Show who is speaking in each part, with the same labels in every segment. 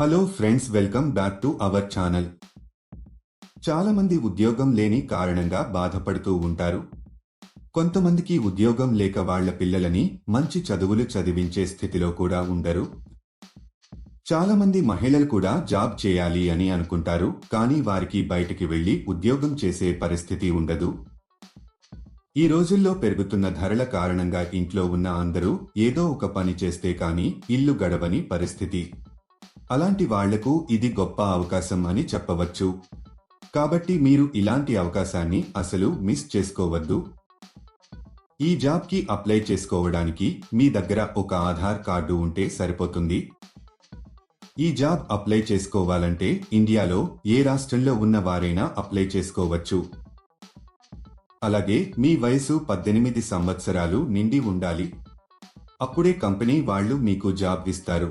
Speaker 1: Hello friends welcome back to our channel చాలా మంది ఉద్యోగం లేని కారణంగా బాధపడుతూ ఉంటారు. కొంతమందికి ఉద్యోగం లేక వాళ్ళ పిల్లలని మంచి చదువులు చదివించే స్థితిలో కూడా ఉండరు. చాలా మంది మహిళలు కూడా జాబ్ చేయాలి అని అనుకుంటారు కానీ వారికి బయటికి వెళ్ళి ఉద్యోగం చేసే పరిస్థితి ఉండదు. ఈ రోజుల్లో పెరుగుతున్న ధరల కారణంగా ఇంట్లో ఉన్న అందరూ ఏదో ఒక పని చేస్తే కానీ ఇల్లు గడవని పరిస్థితి. అలాంటి వాళ్ళకు ఇది గొప్ప అవకాశం అని చెప్పవచ్చు. కాబట్టి మీరు ఇలాంటి అవకాశాన్ని అసలు మిస్ చేసుకోవద్దు. ఈ జాబ్కి అప్లై చేసుకోవడానికి మీ దగ్గర ఒక ఆధార్ కార్డు ఉంటే సరిపోతుంది. ఈ జాబ్ అప్లై చేసుకోవాలంటే ఇండియాలో ఏ రాష్ట్రంలో ఉన్న వారైనా అప్లై చేసుకోవచ్చు. అలాగే మీ వయసు పద్దెనిమిది సంవత్సరాలు నిండి ఉండాలి. అప్పుడే కంపెనీ వాళ్ళు మీకు జాబ్ ఇస్తారు.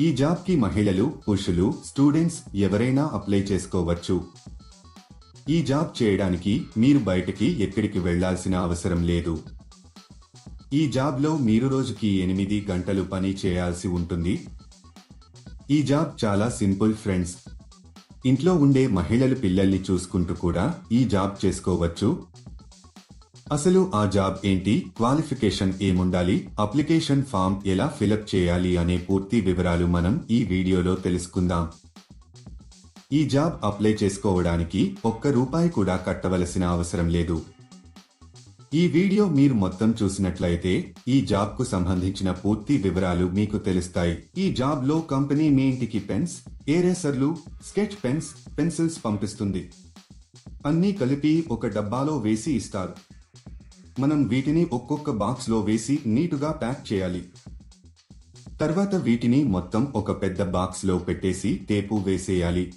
Speaker 1: ఈ జాబ్కి మహిళలు పురుషులు స్టూడెంట్స్ ఎవరైనా అప్లై చేసుకోవచ్చు. ఈ జాబ్ చేయడానికి మీరు బయటకి ఎక్కడికి వెళ్ళాల్సిన అవసరం లేదు. ఈ జాబ్లో మీరు రోజుకి ఎనిమిది గంటలు పని చేయాల్సి ఉంటుంది. ఈ జాబ్ చాలా సింపుల్ ఫ్రెండ్స్. ఇంట్లో ఉండే మహిళలు పిల్లల్ని చూసుకుంటూ కూడా ఈ జాబ్ చేసుకోవచ్చు. అసలు ఆ జాబ్ ఏంటి? క్వాలిఫికేషన్ ఏముండాలి? అప్లికేషన్ ఫామ్ ఎలా ఫిలప్ చేయాలి అనే పూర్తి వివరాలు మనం ఈ వీడియోలో తెలుసుకుందాం. ఈ జాబ్ అప్లై చేసుకోవడానికి ఒక్క రూపాయి కూడా కట్టవలసిన అవసరం లేదు. ఈ వీడియో మీరు మొత్తం చూసినట్లయితే ఈ జాబ్కు సంబంధించిన పూర్తి వివరాలు మీకు తెలుస్తాయి. ఈ జాబ్లో కంపెనీ మీ ఇంటికి పెన్స్ ఏరేసర్లు స్కెచ్ పెన్స్ పెన్సిల్స్ పంపిస్తుంది. అన్నీ కలిపి ఒక డబ్బాలో వేసి ఇస్తారు. మనం వీటిని ఒక్కొక్క బాక్స్లో వేసి నీటుగా ప్యాక్ చేయాలి. తర్వాత వీటిని మొత్తం ఒక పెద్ద బాక్స్లో పెట్టేసి టేపు వేసేయాలి.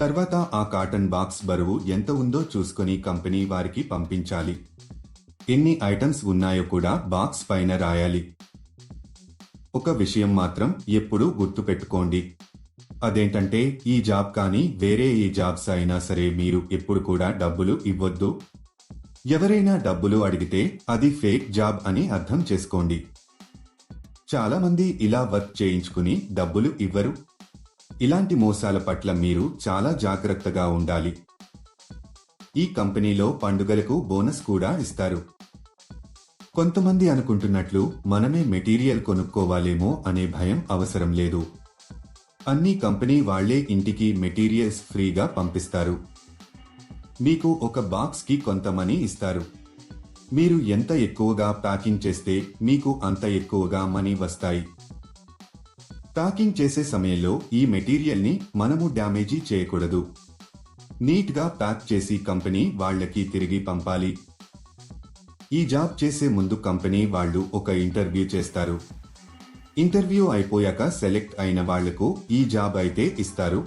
Speaker 1: తర్వాత ఆ కాటన్ బాక్స్ బరువు ఎంత ఉందో చూసుకొని కంపెనీ వారికి పంపించాలి. ఎన్ని ఐటమ్స్ ఉన్నాయో కూడా బాక్స్ పైన రాయాలి. ఒక విషయం మాత్రం ఎప్పుడూ గుర్తుపెట్టుకోండి అదేంటంటే ఈ జాబ్ కానీ వేరే ఏ జాబ్స్ అయినా సరే మీరు ఎప్పుడు కూడా డబ్బులు ఇవ్వద్దు. ఎవరైనా డబ్బులు అడిగితే అది ఫేక్ జాబ్ అని అర్థం చేసుకోండి. చాలా మంది ఇలా వర్క్ చేయించుకుని డబ్బులు ఇవ్వరు. ఇలాంటి మోసాల పట్ల మీరు చాలా జాగ్రత్తగా ఉండాలి. ఈ కంపెనీలో పండుగలకు బోనస్ కూడా ఇస్తారు. కొంతమంది అనుకుంటున్నట్లు మనమే మెటీరియల్ కొనుక్కోవాలేమో అనే భయం అవసరం లేదు. అన్ని కంపెనీ వాళ్ళే ఇంటికి మెటీరియల్స్ ఫ్రీగా పంపిస్తారు. మీకు ఒక బాక్స్కి కొంత మనీ ఇస్తారు. మీరు ఎంత ఎక్కువగా ప్యాకింగ్ చేస్తే మీకు అంత ఎక్కువగా మనీ వస్తాయి. ప్యాకింగ్ చేసే సమయంలో ఈ మెటీరియల్ని మనము డ్యామేజీ చేయకూడదు. నీట్గా ప్యాక్ చేసి కంపెనీ వాళ్ళకి తిరిగి పంపాలి. ఈ జాబ్ చేసే ముందు కంపెనీ వాళ్ళు ఒక ఇంటర్వ్యూ చేస్తారు. ఇంటర్వ్యూ అయిపోయాక సెలెక్ట్ అయిన వాళ్ళకు ఈ జాబ్ అయితే ఇస్తారు.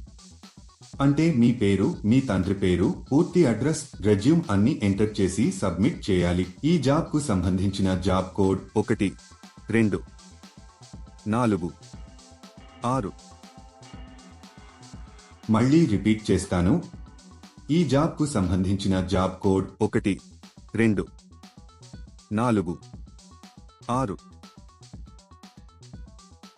Speaker 1: అంటే మీ పేరు మీ తండ్రి పేరు పూర్తి అడ్రస్ రెజ్యూమ్ అన్ని ఎంటర్ చేసి సబ్మిట్ చేయాలి. ఈ జాబ్కు సంబంధించిన జాబ్ కోడ్ ఒకటి రెండు నాలుగు ఆరు. మళ్ళీ రిపీట్ చేస్తాను. ఈ జాబ్కు సంబంధించిన జాబ్ కోడ్ ఒకటి రెండు నాలుగు ఆరు.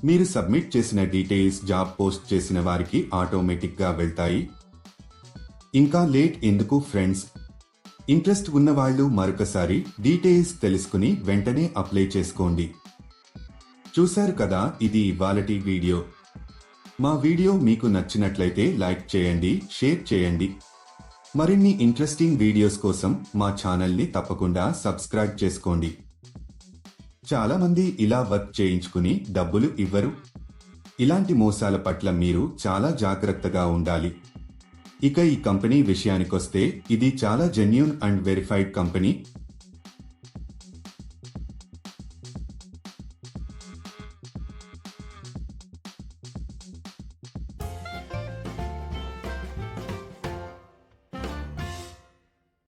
Speaker 1: మీరు సబ్మిట్ చేసిన డీటెయిల్స్ జాబ్ పోస్ట్ చేసిన వారికి ఆటోమేటిక్గా వెళ్తాయి. ఇంకా లేట్ ఎందుకు ఫ్రెండ్స్? ఇంట్రెస్ట్ ఉన్నవాళ్ళు మరొకసారి డీటెయిల్స్ తెలుసుకుని వెంటనే అప్లై చేసుకోండి. చూశారు కదా ఇది ఇవాళటి వీడియో. మా వీడియో మీకు నచ్చినట్లయితే లైక్ చేయండి షేర్ చేయండి. మరిన్ని ఇంట్రెస్టింగ్ వీడియోస్ కోసం మా ఛానల్ని తప్పకుండా సబ్స్క్రైబ్ చేసుకోండి. చాలా మంది ఇలా వర్క్ చేయించుకుని డబ్బులు ఇవ్వరు. ఇలాంటి మోసాల పట్ల మీరు చాలా జాగ్రత్తగా ఉండాలి. ఇక ఈ కంపెనీ విషయానికొస్తే ఇది చాలా జెన్యున్ అండ్ వెరిఫైడ్ కంపెనీ.